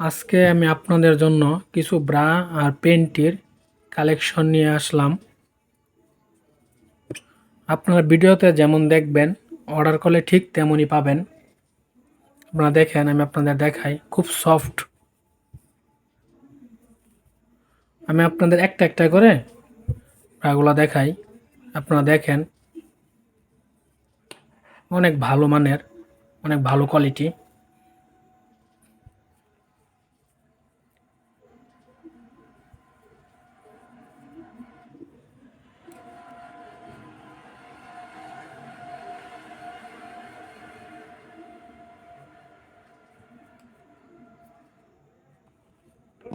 আজকে আমি আপনাদের জন্য কিছু ব্রা আর পেন্টির কালেকশন নিয়ে আসলাম। আপনারা ভিডিওতে যেমন দেখবেন অর্ডার করলে ঠিক তেমনই পাবেন। আপনারা দেখেন, আমি আপনাদের দেখাই, খুব সফট আমি আপনাদের একটা একটা করে ব্রাগুলো দেখাই। আপনারা দেখেন, অনেক ভালো মানের, অনেক ভালো কোয়ালিটি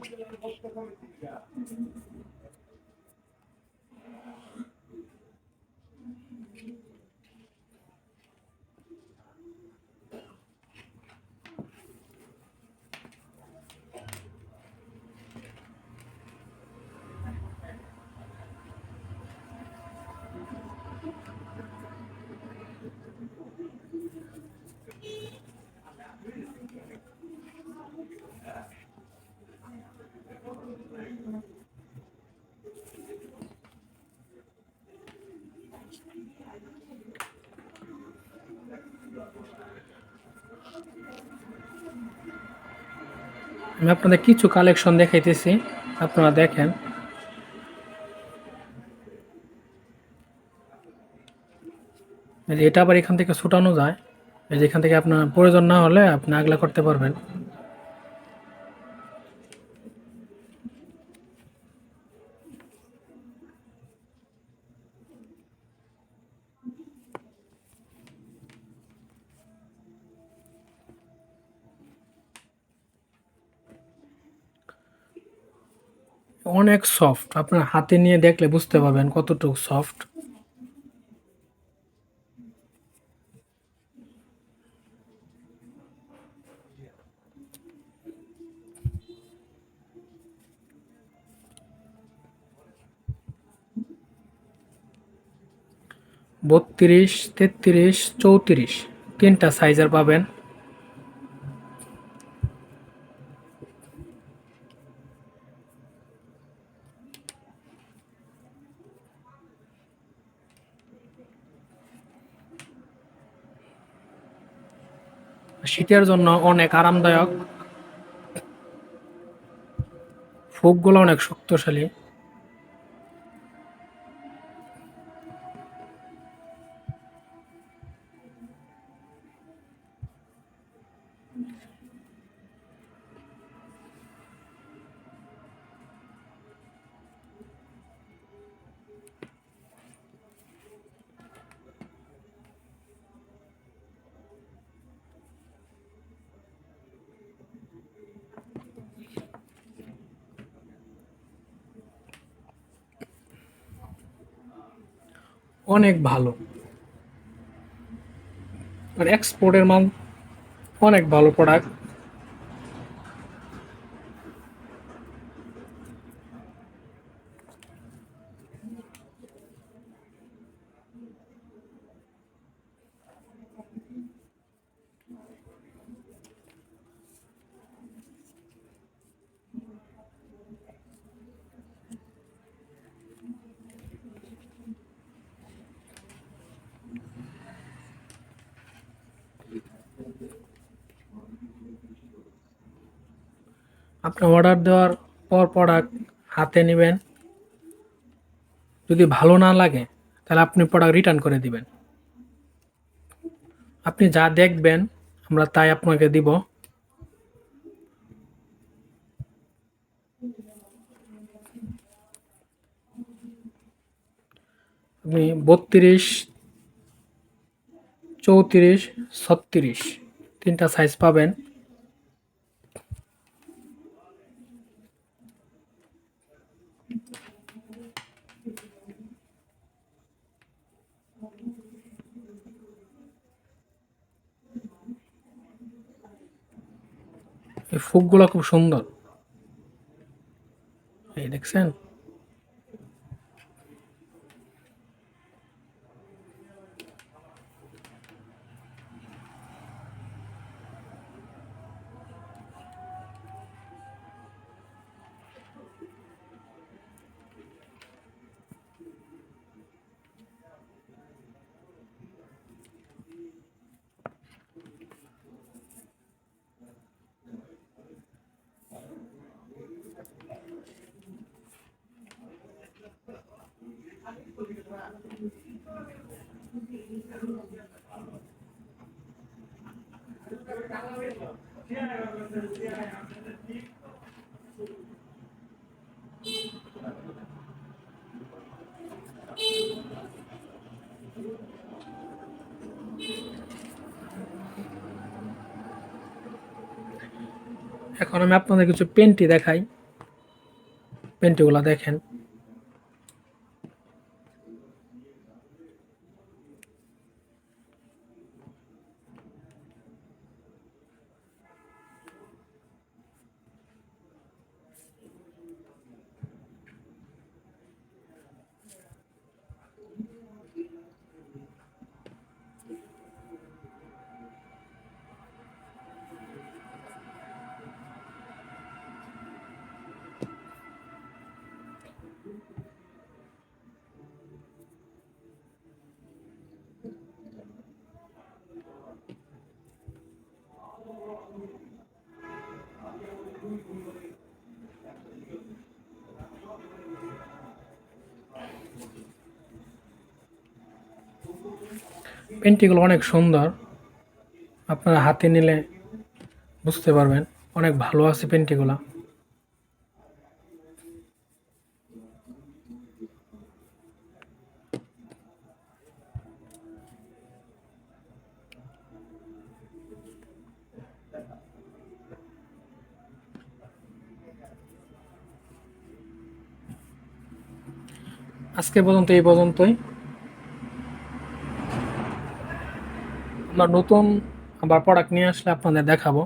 ちょっと待ってください。আমি আপনাদের কিছু কালেকশন দেখাইতেছি, আপনারা দেখেন। এটা আবার এখান থেকে ছুটানো যায় এখান থেকে আপনার প্রয়োজন না হলে আপনি আগলা করতে পারবেন। অনেক সফট আপনার হাতে নিয়ে দেখলে বুঝতে পারবেন কতটুকু সফট বত্রিশ, তেত্রিশ, চৌত্রিশ, তিনটা সাইজের পাবেন। শীতের জন্য অনেক আরামদায়ক। ফুকগুলো অনেক শক্তিশালী। অনেক ভালো। আর এক্সপোর্টের মান অনেক ভালো প্রোডাক্ট আপনি অর্ডার দেওয়ার পর প্রোডাক্ট হাতে নেবেন। যদি ভালো না লাগে, তাহলে আপনি প্রোডাক্ট রিটার্ন করে দিবেন। আপনি যা দেখবেন, আমরা তাই আপনাকে দিব। আপনি বত্রিশ, চৌত্রিশ, ছত্রিশ, তিনটা সাইজ পাবেন। এই ফুকগুলো খুব সুন্দর। এই দেখছেন? এখন আমি আপনাদের কিছু পেন্টি দেখাই। পেন্টিগুলো দেখেন। পেন্টিগুলো অনেক সুন্দর। আপনারা হাতে নিলে বুঝতে পারবেন অনেক ভালো আছে পেন্টিগুলো। আজকে পর্যন্ত এই পর্যন্তই। আমরা নতুন আবার প্রোডাক্ট নিয়ে আসলে আপনাদের দেখাবো।